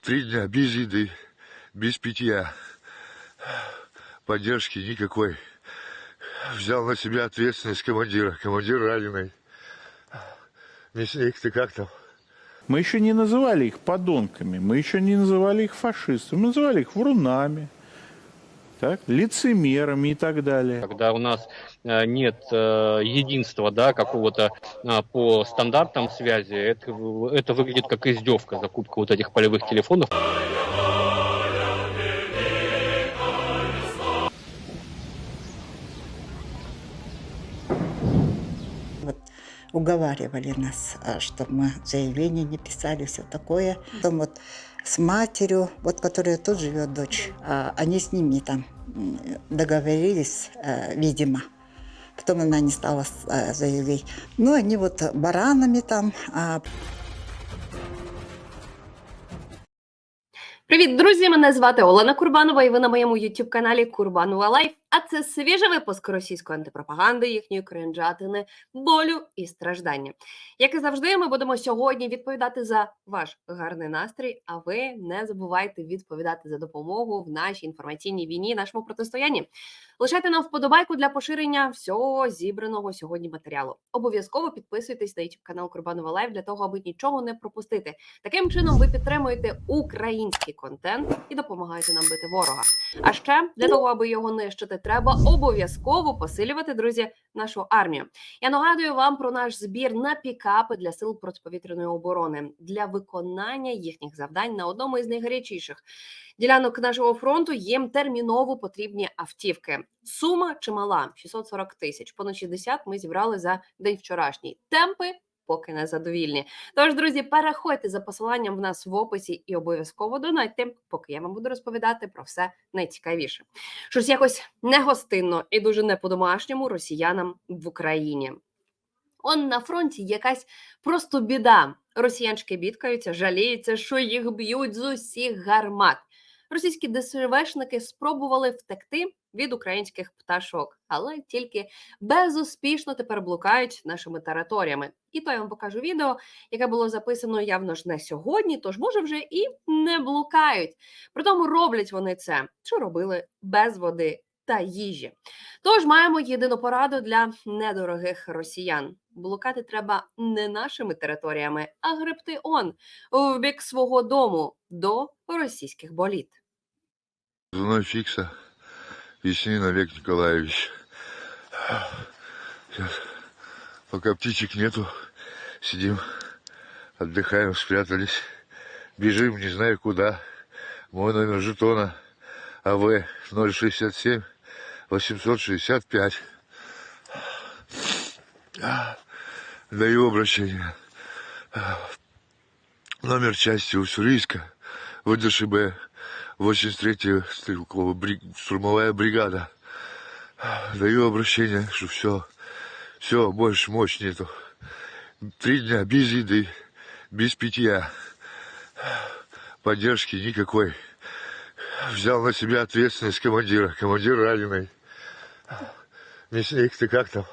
Три дня без еды, без питья, поддержки никакой. Взял на себя ответственность командира, командир раненый. Мясник, ты как там? Мы еще не называли их подонками, мы еще не называли их фашистами, мы называли их врунами, так, лицемерами и так далее. когда у нас э, нет э, единства, да, какого-то э, по стандартам связи, это, это выглядит как издевка, закупка вот этих полевых телефонов. Вот уговаривали нас, чтобы мы заявление не писали, все такое. Потом вот с матерью, вот которая тут живет дочь, они с ними там договорились, э, видимо. Потом она не стала э, заявлять. Ну, они вот баранами там Привіт, друзі! Мене звати Олена Курбанова, і ви на моєму youtube каналі Курбанова Лайф. А це свіжий випуск російської антипропаганди, їхньої кринжатини, болю і страждання. Як і завжди, ми будемо сьогодні відповідати за ваш гарний настрій. А ви не забувайте відповідати за допомогу в нашій інформаційній війні, нашому протистоянні. Лишайте нам вподобайку для поширення всього зібраного сьогодні матеріалу. Обов'язково підписуйтесь на youtube канал Курбанова Лайф для того, аби нічого не пропустити. Таким чином ви підтримуєте український контент і допомагаєте нам бити ворога. А ще для того, аби його нищити, треба обов'язково посилювати, друзі, нашу армію. Я нагадую вам про наш збір на пікапи для сил протиповітряної оборони для виконання їхніх завдань на одному із найгарячіших ділянок нашого фронту. Їм терміново потрібні автівки. Сума чимала 640 тисяч. Понад 60 ми зібрали за день вчорашній. Темпи поки не задовільні. Тож, друзі, переходьте за посиланням в нас в описі і обов'язково донайте, поки я вам буду розповідати про все найцікавіше. Щось якось негостинно і дуже не по-домашньому росіянам в Україні. Он на фронті якась просто біда. Росіянчики бідкаються, жаліються, що їх б'ють з усіх гармат. Російські ДСВшники спробували втекти від українських пташок, але тільки безуспішно тепер блукають нашими територіями. І то я вам покажу відео, яке було записано явно ж не сьогодні, тож може вже і не блукають. Притому роблять вони це, що робили без води та їжі. Тож маємо єдину пораду для недорогих росіян. Блукати треба не нашими територіями, а гребти он в бік свого дому до російських боліт. Женой Фикса, Веснин Олег Николаевич. Сейчас, пока птичек нету, сидим, отдыхаем, спрятались. Бежим, не знаю куда. Мой номер жетона АВ 067 865. Даю обращение. Номер части Уссурийска, ВДШБ 83-я стрелковая бри- штурмовая бригада. Даю обращение, что все, все, больше мощь нету. Три дня без еды, без питья, поддержки никакой. Взял на себя ответственность командира, командир раненый. Мясник, ты как там?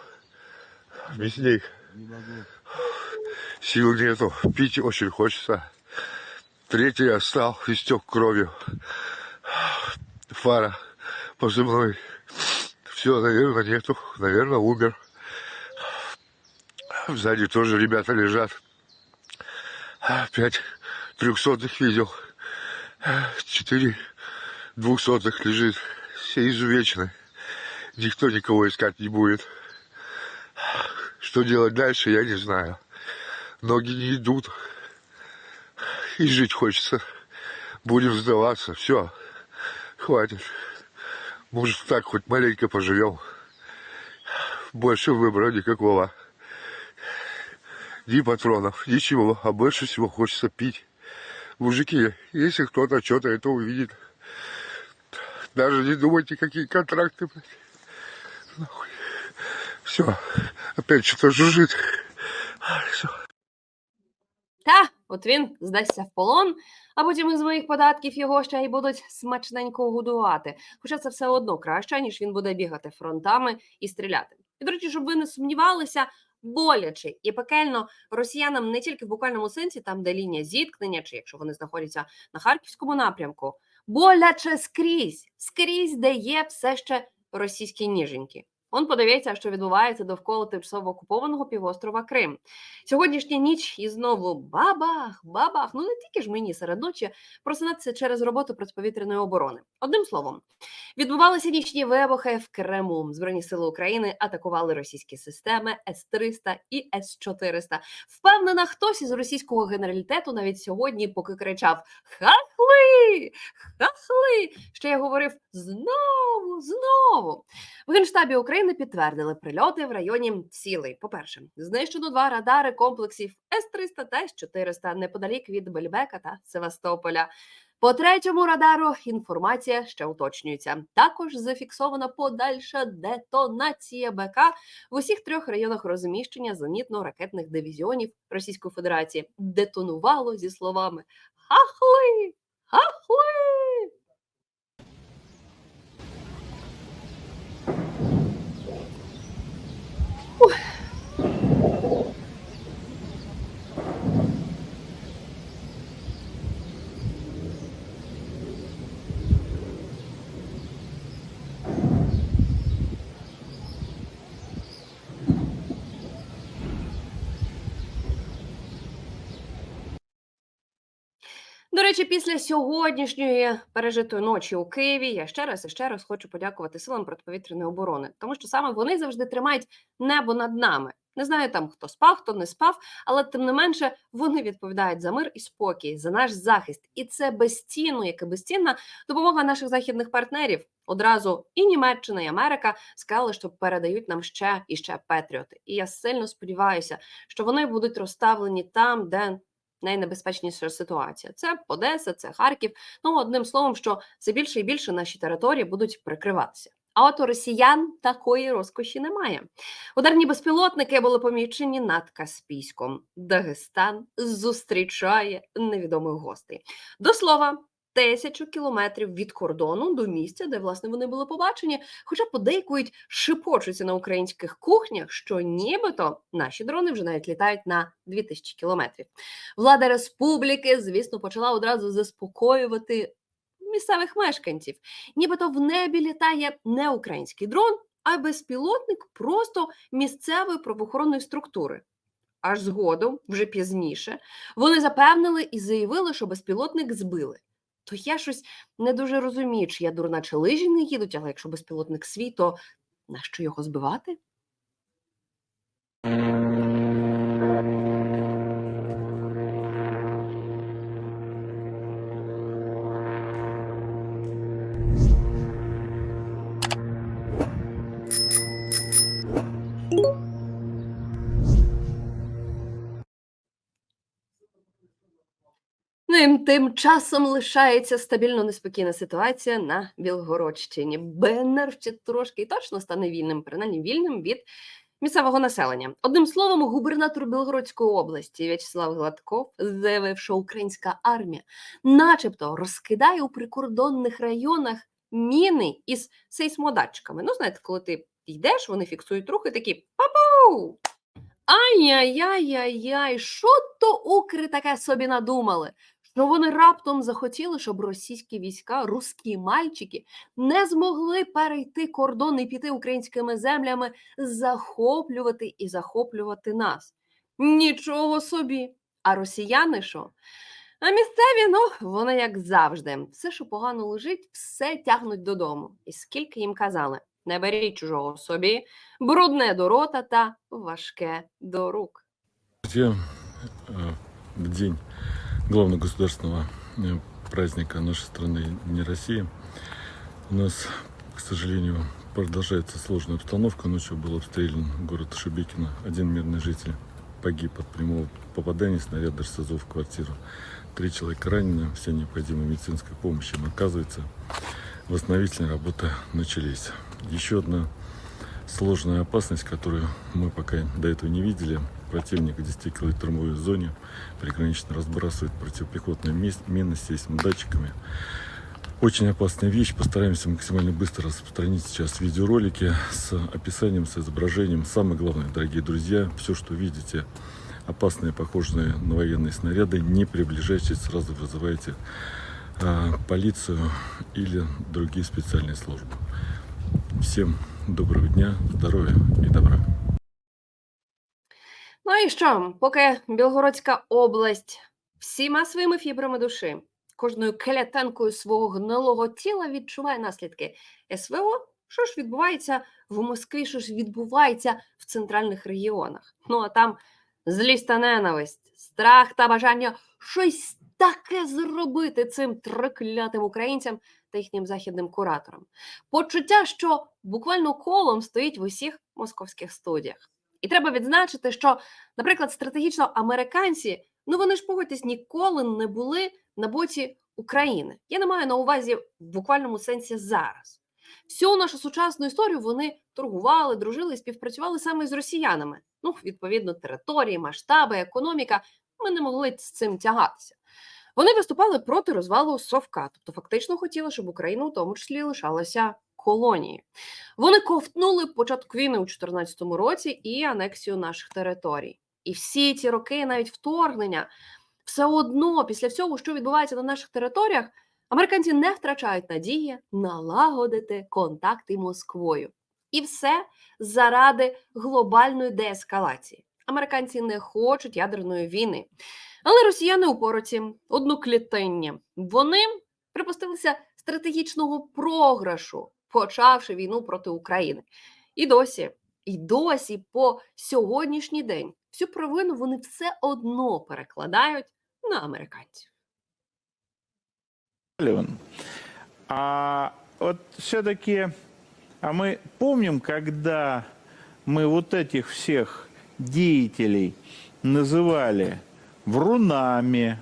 Мясник. Сил нету, пить очень хочется. Третий я встал, истек кровью. Фара позывной. Все, наверное, нету. Наверное, умер. Сзади тоже ребята лежат. Пять трехсотых видел. Четыре двухсотых лежит. Все изувечены. Никто никого искать не будет. Что делать дальше, я не знаю. Ноги не идут. И жить хочется. Будем сдаваться. Все. Хватит. Может, так хоть маленько поживем. Больше выбора никакого. Ни патронов, ничего. А больше всего хочется пить. Мужики, если кто-то что-то это увидит, даже не думайте, какие контракты. Все. Опять что-то жужжит. Все. Та, от він здасться в полон, а потім із моїх податків його ще й будуть смачненько годувати. Хоча це все одно краще, ніж він буде бігати фронтами і стріляти. І, до речі, щоб ви не сумнівалися, боляче і пекельно росіянам не тільки в буквальному сенсі, там де лінія зіткнення, чи якщо вони знаходяться на харківському напрямку, боляче скрізь, скрізь, де є все ще російські ніженьки. Он подивіться, що відбувається довкола тимчасово окупованого півострова Крим. Сьогоднішня ніч і знову бабах, бабах. Ну не тільки ж мені серед ночі просинатися через роботу протиповітряної оборони. Одним словом, відбувалися нічні вибухи в Криму. Збройні сили України атакували російські системи С-300 і С-400. Впевнена, хтось із російського генералітету навіть сьогодні, поки кричав Хахли! Хахли! Ще я говорив знову, знову. В Генштабі України підтвердили прильоти в районі цілей. По-перше, знищено два радари комплексів С-300 та С-400 неподалік від Бельбека та Севастополя. По третьому радару інформація ще уточнюється. Також зафіксована подальша детонація БК в усіх трьох районах розміщення зенітно-ракетних дивізіонів Російської Федерації. Детонувало зі словами Хахли! Хахли! До речі, після сьогоднішньої пережитої ночі у Києві я ще раз і ще раз хочу подякувати силам протиповітряної оборони, тому що саме вони завжди тримають небо над нами. Не знаю там, хто спав, хто не спав, але тим не менше вони відповідають за мир і спокій, за наш захист. І це безцінно, як і безцінна допомога наших західних партнерів. Одразу і Німеччина, і Америка сказали, що передають нам ще і ще Петріоти. І я сильно сподіваюся, що вони будуть розставлені там, де найнебезпечніша ситуація. Це Одеса, це Харків. Ну, одним словом, що все більше і більше наші території будуть прикриватися. А от у росіян такої розкоші немає. Ударні безпілотники були помічені над Каспійськом. Дагестан зустрічає невідомих гостей. До слова, тисячу кілометрів від кордону до місця, де власне вони були побачені, хоча подейкують шипочуться на українських кухнях, що нібито наші дрони вже навіть літають на 2000 кілометрів. Влада республіки, звісно, почала одразу заспокоювати місцевих мешканців. Нібито в небі літає не український дрон, а безпілотник просто місцевої правоохоронної структури. Аж згодом, вже пізніше, вони запевнили і заявили, що безпілотник збили. То я щось не дуже розумію, чи я дурна, чи лижі не їдуть, але якщо безпілотник свій, то нащо його збивати? І тим часом лишається стабільно неспокійна ситуація на Білгородщині. БНР ще трошки точно стане вільним, принаймні вільним від місцевого населення. Одним словом, губернатор Білгородської області В'ячеслав Гладков заявив, що українська армія, начебто, розкидає у прикордонних районах міни із сейсмодатчиками. Ну, знаєте, коли ти йдеш, вони фіксують рухи такі папу. Ай-яй-яй-яй-яй, що то укри таке собі надумали? Що вони раптом захотіли, щоб російські війська, русські мальчики, не змогли перейти кордон і піти українськими землями, захоплювати і захоплювати нас. Нічого собі. А росіяни що? А місцеві, ну, вони як завжди. Все, що погано лежить, все тягнуть додому. І скільки їм казали, не беріть чужого собі, брудне до рота та важке до рук. Э, в день главного государственного э, праздника нашей страны Дня России у нас, к сожалению, продолжается сложная обстановка. Ночью был обстрелян город Шебекино. Один мирный житель погиб от прямого попадания снаряда РСЗО в квартиру. Три человека ранены, вся необходимая медицинская помощь им оказывается. Восстановительные работы начались. Еще одна сложная опасность, которую мы пока до этого не видели. Противник в 10-километровой зоне пригранично разбрасывает противопехотные мины с сейсмодатчиками. Очень опасная вещь. Постараемся максимально быстро распространить сейчас видеоролики с описанием, с изображением. Самое главное, дорогие друзья, все, что видите, опасные, похожие на военные снаряды, не приближайтесь, сразу вызывайте а, полицию или другие специальные службы. Всем доброго дня, здоровья и добра. Ну і що, поки Білгородська область всіма своїми фібрами душі, кожною клятинкою свого гнилого тіла відчуває наслідки СВО, що ж відбувається в Москві, що ж відбувається в центральних регіонах. Ну а там злість та ненависть, страх та бажання щось таке зробити цим триклятим українцям та їхнім західним кураторам. Почуття, що буквально колом стоїть в усіх московських студіях. І треба відзначити, що, наприклад, стратегічно американці, ну вони ж погодьтесь, ніколи не були на боці України. Я не маю на увазі в буквальному сенсі зараз. Всю нашу сучасну історію вони торгували, дружили і співпрацювали саме з росіянами. Ну, відповідно, території, масштаби, економіка. Ми не могли з цим тягатися. Вони виступали проти розвалу Совка, тобто фактично хотіли, щоб Україна у тому числі лишалася колонією. Вони ковтнули початок війни у 2014 році і анексію наших територій. І всі ці роки, навіть вторгнення, все одно, після всього, що відбувається на наших територіях, американці не втрачають надії налагодити контакти Москвою. І все заради глобальної деескалації. Американці не хочуть ядерної війни. Але росіяни упороті, одноклітинні. Вони припустилися стратегічного програшу, почавши війну проти України. І досі, і досі по сьогоднішній день всю провину вони все одно перекладають на американців. Леон. А вот все-таки, а мы помним, когда мы вот этих всех деятелей называли врунами,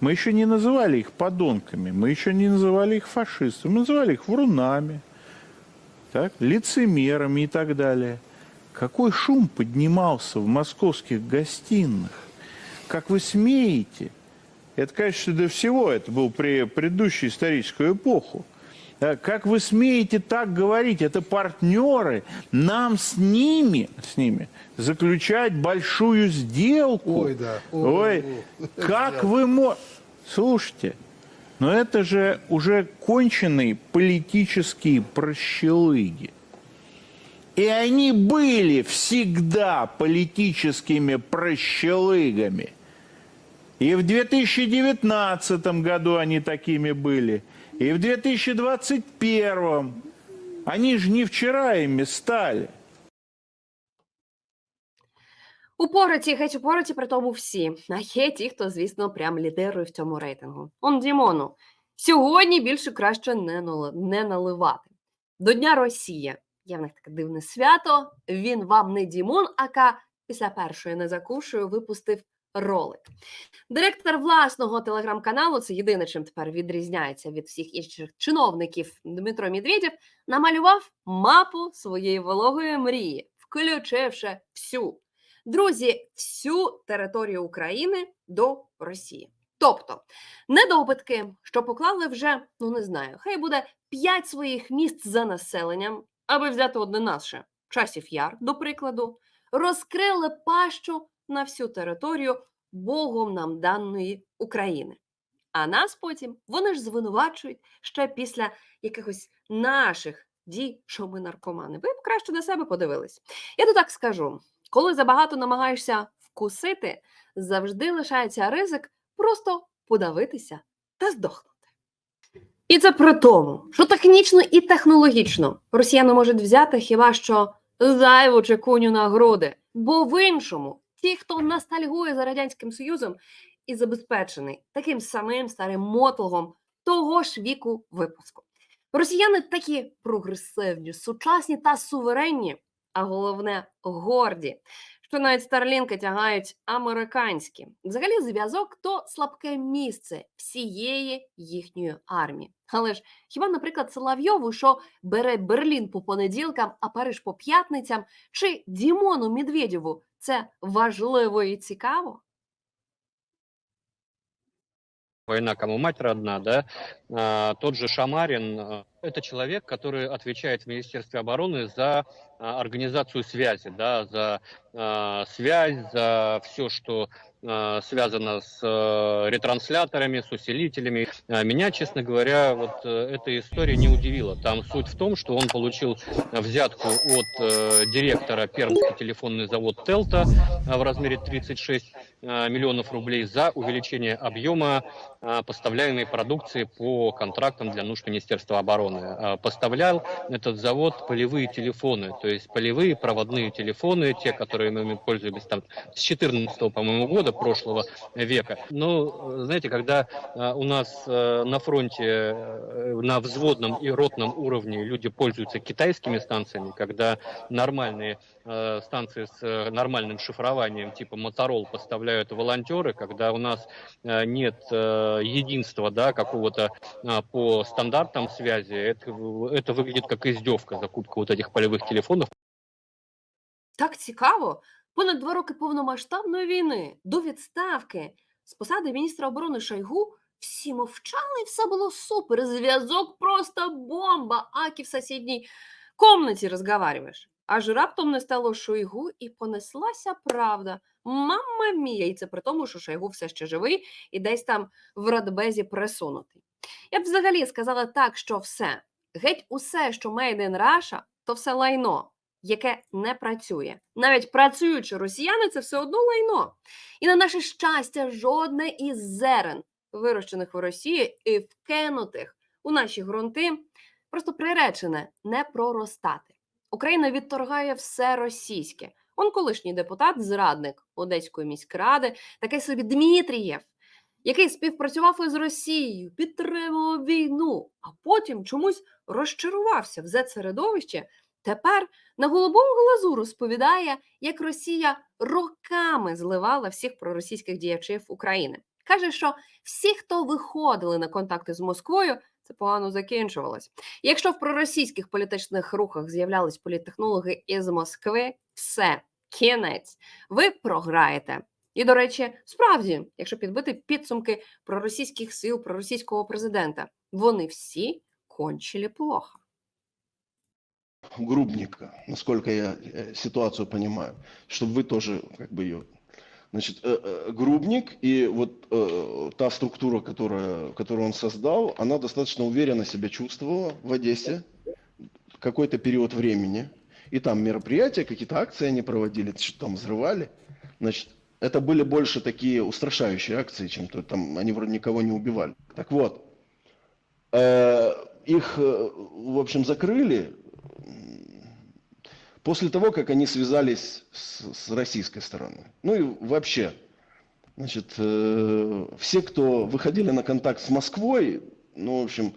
мы еще не называли их подонками, мы еще не называли их фашистами, мы называли их врунами, так, лицемерами и так далее. Какой шум поднимался в московских гостиных? Как вы смеете? Это, конечно, до всего, это был при предыдущую историческую эпоху. Э, Как вы смеете так говорить? Это партнеры. Нам с ними, с ними заключать большую сделку. Ой, да. Ой, как вы можете... Слушайте, но это же уже конченые политические прощелыги. И они были всегда политическими прощелыгами. И в 2019 году они такими были. И в 2021. Они же не вчера ими стали. Упороті, геть упороті, при тому всі. А є ті, хто, звісно, прям лідирує в цьому рейтингу. Он Дімону. Сьогодні більше краще не, не наливати. До Дня Росія. Є в них таке дивне свято. Він вам не Дімон, ака після першої не закушую випустив ролик. Директор власного телеграм-каналу, це єдине, чим тепер відрізняється від всіх інших чиновників Дмитро Медведєв, намалював мапу своєї вологої мрії, включивши всю друзі, всю територію України до Росії. Тобто недобитки, що поклали вже, ну не знаю, хай буде п'ять своїх міст за населенням, аби взяти одне наше часів яр, до прикладу, розкрили пащу на всю територію Богом нам даної України. А нас потім вони ж звинувачують ще після якихось наших дій, що ми наркомани. Ви б краще на себе подивились. Я то так скажу: коли забагато намагаєшся вкусити, завжди лишається ризик просто подавитися та здохнути. І це при тому, що технічно і технологічно росіяни можуть взяти хіба що зайву чекуню на груди, бо в іншому ті, хто ностальгує за радянським союзом і забезпечений таким самим старим мотлогом того ж віку випуску. Росіяни такі прогресивні, сучасні та суверенні, а головне горді, що навіть старлінки тягають американські. Взагалі, зв'язок то слабке місце всієї їхньої армії. Але ж хіба, наприклад, Соловйову, що бере Берлін по понеділкам, а Париж по п'ятницям, чи Дімону Медведєву це важливо і цікаво? война кому мать родна, да, А, тот же Шамарин, а, это человек, который отвечает в Министерстве обороны за а, организацию связи, да, за а, связь, за все, что а, связано с а, ретрансляторами, с усилителями. А, Меня, честно говоря, вот э, эта история не удивила. Там суть в том, что он получил взятку от э, директора Пермский телефонный завод Телта а, в размере 36 а, миллионов рублей за увеличение объема а, поставляемой продукции по контрактам для нужд Министерства обороны. А, Поставлял этот завод полевые телефоны, то есть полевые проводные телефоны, те, которые мы пользуемся там с 14 по-моему, года прошлого века. Но, э, знаете, когда у нас э, на фронте э, на взводном и ротном уровне люди пользуются китайскими станциями, когда нормальные э, станции с э, нормальным шифрованием типа Моторол поставляют волонтеры, когда у нас э, нет э, единства, да, какого-то а, по стандартам связи, это, в- это выглядит как издевка, закупка вот этих полевых телефонов. Так цікаво. Понад два роки повномасштабної війни до відставки з посади міністра оборони Шойгу всі мовчали, і все було супер. Зв'язок просто бомба. Аки в сусідній комнаті розговарюєш. Аж раптом не стало Шойгу і понеслася правда. Мамма мія, і це при тому, що Шойгу все ще живий і десь там в радбезі присунутий. Я б взагалі сказала так, що все, геть усе, що made in Russia, то все лайно яке не працює. Навіть працюючи росіяни, це все одно лайно. І на наше щастя, жодне із зерен, вирощених в Росії і вкинутих у наші ґрунти, просто приречене не проростати. Україна відторгає все російське. Он колишній депутат, зрадник Одеської міськради, такий собі Дмитрієв, який співпрацював із Росією, підтримував війну, а потім чомусь розчарувався в зет-середовище. Тепер на голубому глазу розповідає, як Росія роками зливала всіх проросійських діячів України. Каже, що всі, хто виходили на контакти з Москвою, це погано закінчувалось. Якщо в проросійських політичних рухах з'являлись політтехнологи із Москви, все, кінець, ви програєте. І, до речі, справді, якщо підбити підсумки проросійських сил, проросійського президента, вони всі кончили плохо. Грубника, насколько я э, ситуацию понимаю, чтобы вы тоже как бы ее... Значит, э, э, Грубник и вот э, та структура, которая, которую он создал, она достаточно уверенно себя чувствовала в Одессе какой-то период времени. И там мероприятия, какие-то акции они проводили, что-то там взрывали. Значит, это были больше такие устрашающие акции, чем то там они вроде никого не убивали. Так вот, э, их, в общем, закрыли после того, как они связались с, с российской стороной. Ну и вообще, значит, э, все, кто выходили на контакт с Москвой, ну, в общем,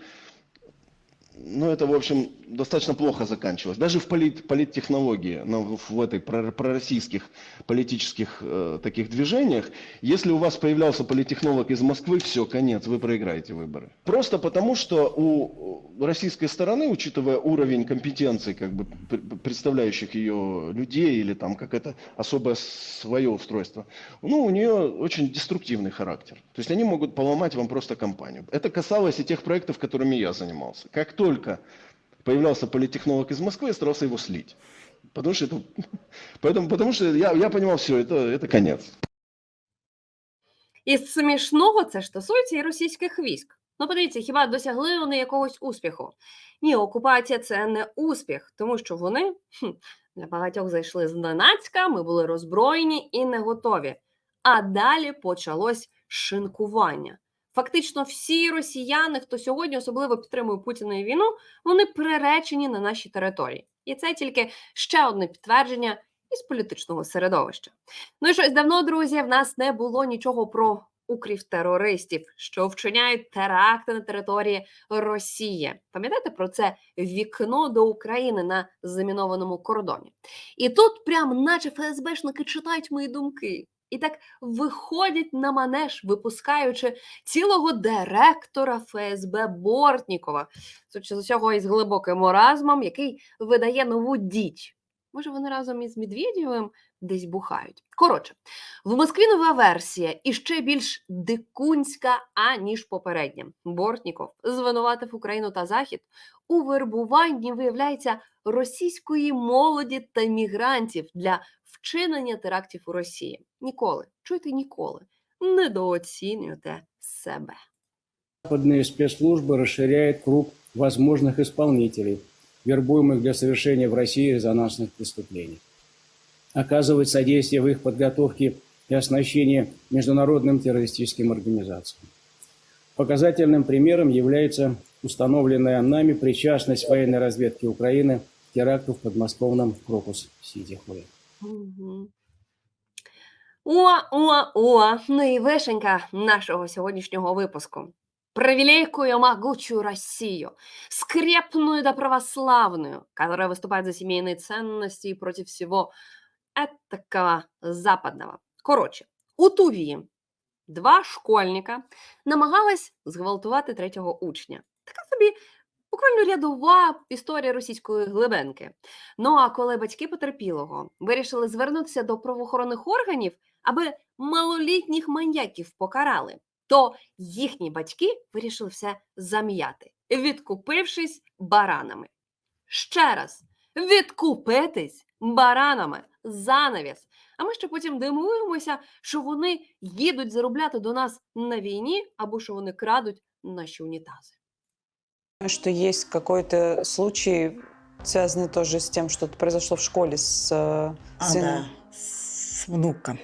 ну, это, в общем, достаточно плохо заканчивалось. Даже в полит, политтехнологии, ну, в этой про- пророссийских политических э, таких движениях, если у вас появлялся политтехнолог из Москвы, все, конец, вы проиграете выборы. Просто потому, что у российской стороны, учитывая уровень компетенции, как бы пр- представляющих ее людей или там как это особое свое устройство, ну, у нее очень деструктивный характер. То есть они могут поломать вам просто компанию. Это касалось и тех проектов, которыми я занимался. Как только появлялся политтехнолог из Москвы, я старался его слить. Потому что это, поэтому, потому что я, я понимал, все, это, это конец. І смішного це ж стосується і російських військ. Ну, подивіться, хіба досягли вони якогось успіху? Ні, окупація це не успіх, тому що вони хм, для багатьох зайшли зненацька, ми були роззброєні і не готові. А далі почалось шинкування. Фактично, всі росіяни, хто сьогодні особливо підтримує Путіна і війну, вони приречені на наші території. І це тільки ще одне підтвердження із політичного середовища. Ну і щось давно, друзі, в нас не було нічого про укрів-терористів, що вчиняють теракти на території Росії. Пам'ятаєте про це вікно до України на замінованому кордоні? І тут, прям, наче ФСБшники читають мої думки. І так виходять на манеж, випускаючи цілого директора ФСБ Бортнікова, з усього із глибоким оразмом, який видає нову діч. Може, вони разом із Медведєвим десь бухають. Коротше, в Москві нова версія і ще більш дикунська, аніж попередня. Бортніков звинуватив Україну та Захід у вербуванні, виявляється, російської молоді та мігрантів для вчинення терактів у Росії. Ніколи, чуйте ніколи, недооцінюйте себе. Западные спецслужбы расширяют круг возможных исполнителей, вербуемых для совершения в России резонансных преступлений. Оказывает содействие в их подготовке и оснащении международным террористическим организациям. Показательным примером является установленная нами причастность военной разведки Украины к теракту в подмосковном Крокус-Сити. Мгм. О, о, о, ну і вишенька нашого сьогоднішнього випуску. Про великую могучую Россию, скрепную да православную, которая выступает за семейные ценности и против всего этакого западного. Коротше, у Тувії два школьника намагались зґвалтувати третього учня. Така собі буквально рядова історія російської глибенки. Ну а коли батьки потерпілого вирішили звернутися до правоохоронних органів, аби малолітніх маньяків покарали, то їхні батьки вирішили все зам'яти, відкупившись баранами. Ще раз відкупитись баранами занавіс. А ми ще потім дивуємося, що вони їдуть заробляти до нас на війні або що вони крадуть наші унітази. Думаю, что есть какой-то случай, связанный тоже с тем, что произошло в школе с э, А, сыном. да, с внуком.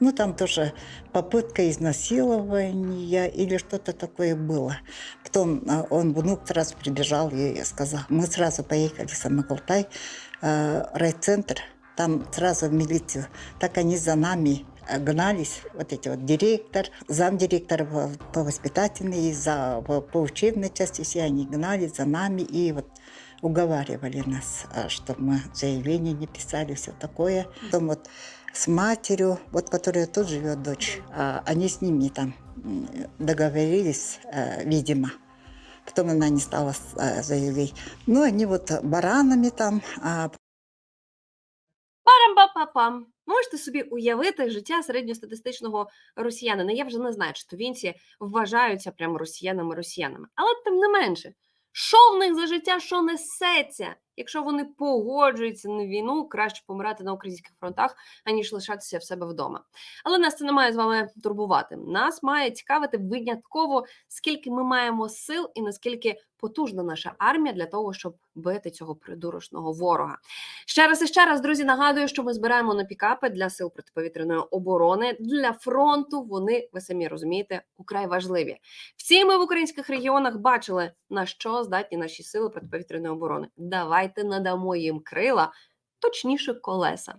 Ну, там тоже попытка изнасилования или что-то такое было. Потом а, он, внук, сразу прибежал и сказал. Мы сразу поехали в Самоколтай, э, райцентр, там сразу в милицию. Так они за нами э, гнались, вот эти вот директор, замдиректор по, воспитательной, за, по, учебной части, все они гнались за нами и вот уговаривали нас, чтобы мы заявление не писали, все такое. Потом вот с матерью, вот которая тут живет дочь, они с ними там договорились, э, видимо. Потом она не стала э, заявлять. Ну, они вот баранами там Парам-па-па-пам. Можете собі уявити життя середньостатистичного росіянина. Я вже не знаю, чи тувінці вважаються прямо росіянами-росіянами. Але тим не менше, що в них за життя, що несеться? Якщо вони погоджуються на війну, краще помирати на українських фронтах, аніж лишатися в себе вдома. Але нас це не має з вами турбувати. Нас має цікавити винятково, скільки ми маємо сил і наскільки потужна наша армія для того, щоб бити цього придурочного ворога. Ще раз і ще раз, друзі, нагадую, що ми збираємо на пікапи для сил протиповітряної оборони для фронту. Вони, ви самі розумієте, украй важливі. Всі ми в українських регіонах бачили, на що здатні наші сили протиповітряної оборони. Давайте надамо їм крила, точніше колеса.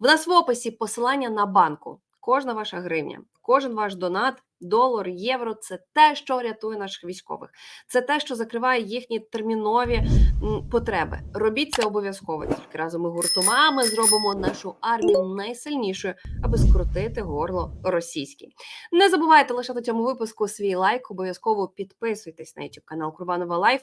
В нас в описі посилання на банку. Кожна ваша гривня, кожен ваш донат, долар, євро це те, що рятує наших військових. Це те, що закриває їхні термінові потреби. Робіть це обов'язково. Тільки разом ми гуртомами зробимо нашу армію найсильнішою, аби скрутити горло російській. Не забувайте лишати цьому випуску свій лайк. Обов'язково підписуйтесь на YouTube канал Курбанова Лайф.